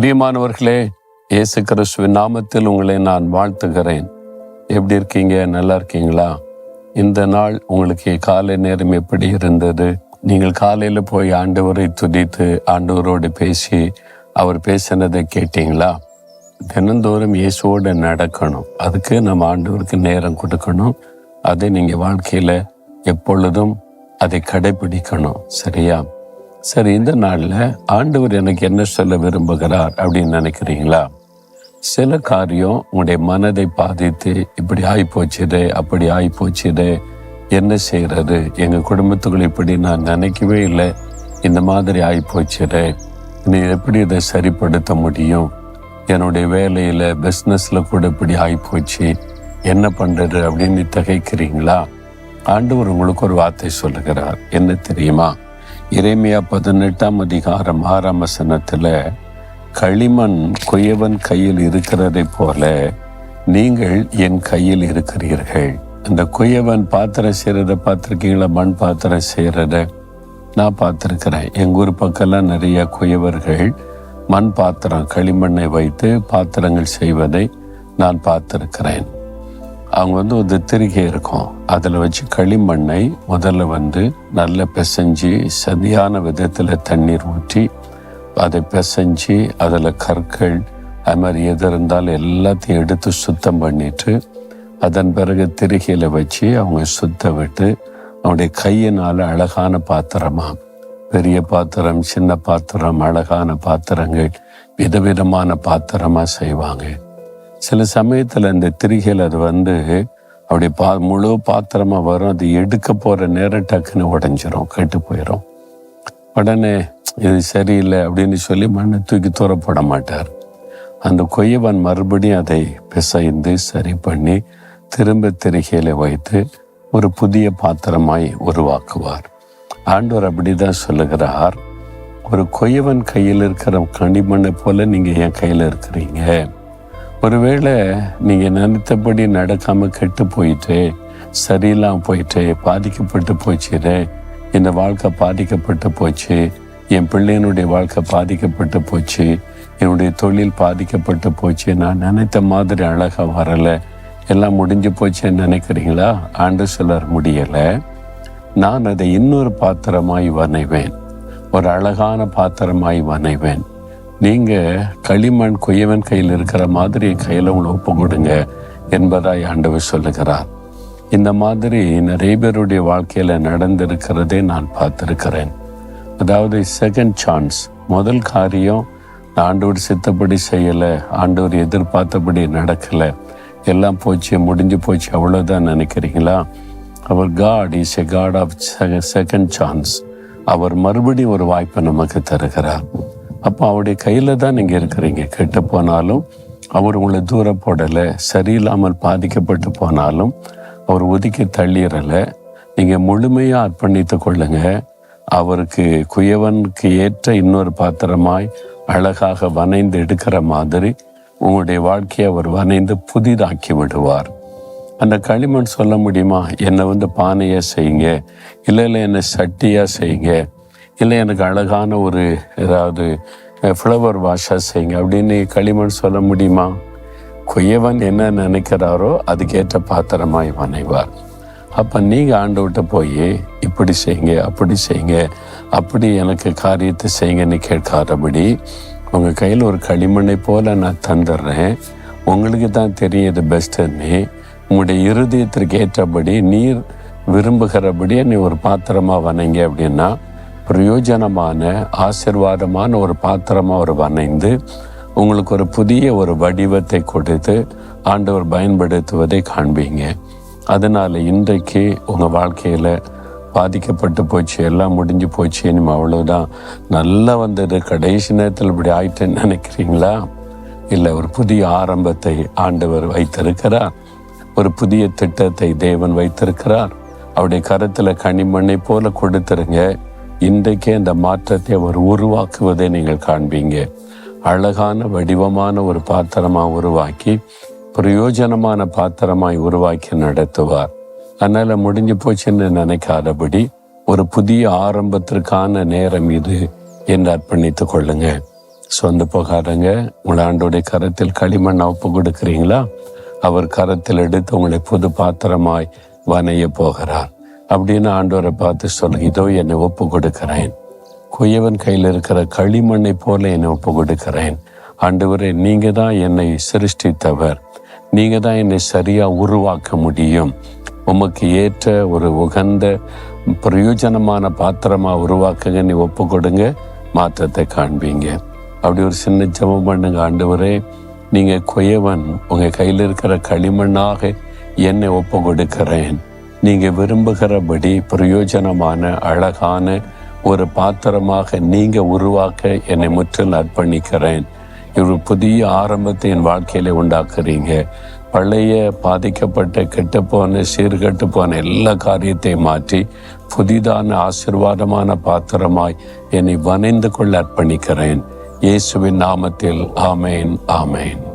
பிரியமானவர்களே இயேசு கிறிஸ்துவின் நாமத்தில் உங்களை நான் வாழ்த்துகிறேன். எப்படி இருக்கீங்க? நல்லா இருக்கீங்களா? இந்த நாள் உங்களுக்கு காலை நேரம் எப்படி இருந்தது? நீங்கள் காலையில் போய் ஆண்டவரை துதித்து ஆண்டவரோடு பேசி அவர் பேசினதை கேட்டீங்களா? தினந்தோறும் இயேசுவோடு நடக்கணும். அதுக்கு நம்ம ஆண்டவருக்கு நேரம் கொடுக்கணும். அதை நீங்கள் வாழ்க்கையில் எப்பொழுதும் அதை கடைபிடிக்கணும். சரியா? சரி இந்த நாளில் ஆண்டவர் எனக்கு என்ன சொல்ல விரும்புகிறார் அப்படின்னு நினைக்கிறீங்களா? சில காரியம் உங்களுடைய மனதை பாதித்து இப்படி ஆகிப்போச்சுது அப்படி ஆகிப்போச்சுது என்ன செய்கிறது எங்கள் குடும்பத்துக்குள்ள இப்படி நான் நினைக்கவே இல்லை. இந்த மாதிரி ஆயிப்போச்சுது. நீ எப்படி இதை சரிப்படுத்த முடியும்? என்னுடைய வேலையில் பிஸ்னஸில் கூட இப்படி ஆகிப்போச்சு என்ன பண்ணுறது அப்படின்னு திகைக்கிறீங்களா? ஆண்டவர் உங்களுக்கு ஒரு வார்த்தை சொல்லுகிறார். என்ன தெரியுமா? இறைமையா பதினெட்டாம் அதிகாரம் ஆறாம் வசனத்தில் களிமண் குயவன் கையில் இருக்கிறதை போல நீங்கள் என் கையில் இருக்கிறீர்கள். அந்த குயவன் பாத்திரம் செய்கிறத பார்த்துருக்கீங்களா? மண் பாத்திரம் செய்கிறத நான் பார்த்துருக்கிறேன். எங்கள் ஊர் பக்கம்லாம் நிறைய குயவர்கள் மண் பாத்திரம் களிமண்ணை வைத்து பாத்திரங்கள் செய்வதை நான் பார்த்துருக்கிறேன். அவங்க வந்து ஒரு திரிகை இருக்கும். அதில் வச்சு களிமண்ணை முதல்ல வந்து நல்லா பிசைஞ்சு சரியான விதத்தில் தண்ணீர் ஊற்றி அதை பிசைஞ்சு அதில் கற்கள் அது மாதிரி எது இருந்தாலும் எல்லாத்தையும் எடுத்து சுத்தம் பண்ணிட்டு அதன் பிறகு திருகையில் வச்சு அவங்க சுத்த விட்டு அவனுடைய கையினால் அழகான பாத்திரமா பெரிய பாத்திரம் சின்ன பாத்திரம் அழகான பாத்திரங்கள் விதவிதமான பாத்திரமாக செய்வாங்க. சில சமயத்தில் இந்த திரிகையில் அது வந்து அப்படி பா முழு பாத்திரமாக வரும். அது எடுக்க போகிற நேரம் டக்குன்னு உடஞ்சிரும் கெட்டு போயிடும் உடனே இது சரியில்லை அப்படின்னு சொல்லி மண்ணை தூக்கி தூர போட மாட்டார். அந்த கொய்யவன் மறுபடியும் அதை பிசைந்து சரி பண்ணி திரும்ப திரிகையில வைத்து ஒரு புதிய பாத்திரமாய் உருவாக்குவார். ஆண்டவர் அப்படி தான் சொல்லுகிறார். ஒரு கொய்யவன் கையில் இருக்கிற கனிமண்ணை போல நீங்கள் என் கையில் இருக்கிறீங்க. ஒருவேளை நீங்கள் நினைத்தபடி நடக்காமல் கெட்டு போயிட்டு சரியில்லாமல் போயிட்டு பாதிக்கப்பட்டு போச்சுது இந்த வாழ்க்கை பாதிக்கப்பட்டு போச்சு என் பிள்ளையினுடைய வாழ்க்கை பாதிக்கப்பட்டு போச்சு என்னுடைய தொழில் பாதிக்கப்பட்டு போச்சு நான் நினைத்த மாதிரி அழகாக வரலை எல்லாம் முடிஞ்சு போச்சுன்னு நினைக்கிறீங்களா? ஆண்டு சிலர் முடியலை. நான் அதை இன்னொரு பாத்திரமாய் வனைவேன் ஒரு அழகான பாத்திரமாய் வனைவேன் நீங்கள் களிமண் குயவன் கையில் இருக்கிற மாதிரி கையில் உங்களை ஒப்பு கொடுங்க என்பதாய் ஆண்டவர் சொல்லுகிறார். இந்த மாதிரி நிறைய பேருடைய வாழ்க்கையில் நடந்திருக்கிறதே நான் பார்த்துருக்கிறேன். அதாவது செகண்ட் சான்ஸ் முதல் காரியம் ஆண்டவர் சித்தப்படி செய்யலை ஆண்டவர் எதிர்பார்த்தபடி நடக்கலை எல்லாம் போச்சு முடிஞ்சு போச்சு அவ்வளோதான் நினைக்கிறீங்களா? அவர் God is a God of second chance அவர் மறுபடியும் ஒரு வாய்ப்பை நமக்கு தருகிறார். அப்போ அவருடைய கையில் தான் நீங்கள் இருக்கிறீங்க. கெட்டு போனாலும் அவர் உங்களை தூர போடலை சரியில்லாமல் பாதிக்கப்பட்டு போனாலும் அவர் ஒதுக்கி தள்ளிடலை. நீங்கள் முழுமையாக அர்ப்பணித்து கொள்ளுங்க. அவருக்கு குயவனுக்கு ஏற்ற இன்னொரு பாத்திரமாய் அழகாக வனைந்து எடுக்கிற மாதிரி உங்களுடைய வாழ்க்கையை அவர் வனைந்து புதிதாக்கி விடுவார். அந்த களிமண் சொல்ல முடியுமா? என்னை வந்து பானையாக செய்யுங்க இல்லை இல்லை என்னை சட்டியாக செய்யுங்க இல்லை எனக்கு அழகான ஒரு ஏதாவது ஃப்ளவர் வாஷாக செய்யுங்க அப்படின்னு களிமண் சொல்ல முடியுமா? குயவன் என்ன நினைக்கிறாரோ அதுக்கேற்ற பாத்திரமாய் வனைவார் அப்போ நீங்கள் ஆண்டு விட்டு போய் இப்படி செய்யுங்க அப்படி செய்யுங்க அப்படி எனக்கு காரியத்தை செய்யுங்கன்னு கேட்காதபடி உங்கள் கையில் ஒரு களிமண்ணை போல் நான் தந்துடுறேன். உங்களுக்கு தான் தெரியுது பெஸ்ட்டுன்னு உங்களுடைய இருதயத்திற்கு ஏற்றபடி நீர் விரும்புகிறபடியே நீ ஒரு பாத்திரமாக வனைங்க அப்படின்னா பிரயோஜனமான ஆசிர்வாதமான ஒரு பாத்திரமாக ஒரு வணைந்து உங்களுக்கு ஒரு புதிய ஒரு வடிவத்தை கொடுத்து ஆண்டவர் பயன்படுத்துவதை காண்பீங்க. அதனால் இன்றைக்கு உங்கள் வாழ்க்கையில் பாதிக்கப்பட்டு போச்சு எல்லாம் முடிஞ்சு போச்சு இனிமே அவ்வளோதான் நல்லா வந்தது கடைசி நேரத்தில் இப்படி ஆயிட்டேன்னு நினைக்கிறீங்களா? இல்லை ஒரு புதிய ஆரம்பத்தை ஆண்டவர் வைத்திருக்கிறார்? ஒரு புதிய திட்டத்தை தேவன் வைத்திருக்கிறார்? அவருடைய கரத்தில் கனிமண்ணை போல கொடுத்துருங்க. இன்றைக்கே அந்த மாற்றத்தை அவர் உருவாக்குவதை நீங்கள் காண்பீங்க. அழகான வடிவமான ஒரு பாத்திரமாக உருவாக்கி பிரயோஜனமான பாத்திரமாய் உருவாக்கி நடத்துவார். அதனால் முடிஞ்சு போச்சுன்னு நினைக்காதபடி ஒரு புதிய ஆரம்பத்திற்கான நேரம் இது என்று அர்ப்பணித்துக் கொள்ளுங்க. சொந்த போகாதங்க உங்கள் ஆண்டோடைய கரத்தில் களிமண் ஒப்பு கொடுக்குறீங்களா? அவர் கரத்தில் எடுத்து உங்களை புது பாத்திரமாய் வனைய போகிறார். அப்படின்னு ஆண்டவரை பார்த்து சொல்லு இதோ என்னை ஒப்பு கொடுக்கிறேன் குயவன் கையில் இருக்கிற களிமண்ணை போல என்னை ஒப்பு கொடுக்கிறேன் ஆண்டவரே நீங்க தான் என்னை சிருஷ்டித்தவர். நீங்க தான் என்னை சரியா உருவாக்க முடியும். உமக்கு ஏற்ற ஒரு உகந்த பிரயோஜனமான பாத்திரமா உருவாக்குங்க நீ ஒப்பு கொடுங்க மாற்றத்தை காண்பீங்க. அப்படி ஒரு சின்ன ஜபம் பண்ணுங்க ஆண்டவரே. நீங்க குயவன் உங்க கையில் இருக்கிற களிமண்ணாக என்னை ஒப்பு கொடுக்கிறேன் நீங்கள் விரும்புகிறபடி பிரயோஜனமான அழகான ஒரு பாத்திரமாக நீங்கள் உருவாக்க என்னை முற்றிலும் அர்ப்பணிக்கிறேன். ஒரு புதிய ஆரம்பத்தை என் வாழ்க்கையில உண்டாக்குறீங்க. பழைய பாதிக்கப்பட்ட கெட்டுப்போன போன சீர்கெட்டு போன எல்லா காரியத்தையும் மாற்றி புதிதான ஆசிர்வாதமான பாத்திரமாய் என்னை வனைந்து கொள்ள அர்ப்பணிக்கிறேன். இயேசுவின் நாமத்தில் ஆமேன் ஆமேன்.